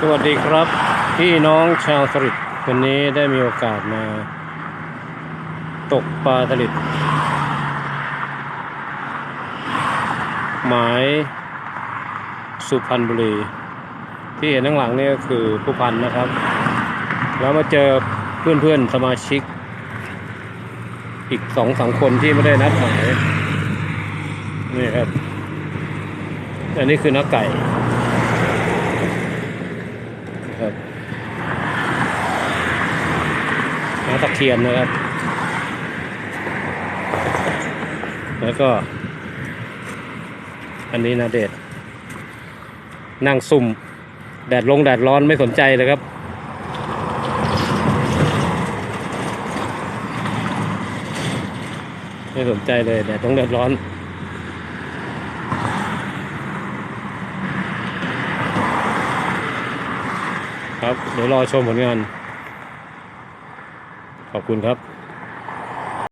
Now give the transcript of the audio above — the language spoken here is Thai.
สวัสดีครับ พี่น้องชาวสลิดวันนี้ได้มีโอกาสมา ตกปลาสลิดหมายสุพรรณบุรี ที่เห็นข้างหลังนี่ก็คือผู้พันนะครับ แล้วมาเจอเพื่อนๆสมาชิก อีกสองสามคนที่ไม่ได้นัดหมายนี่ครับ อันนี้คือนักไก่ ครับน้ำตะเคียนนะครับ แล้วก็ อันนี้นาเดชน์นั่งซุ่ม แดดลงแดดร้อนไม่สนใจเลยครับไม่สนใจเลยแดดลงแดดร้อน ครับ เดี๋ยวรอชมผลงาน ขอบคุณครับ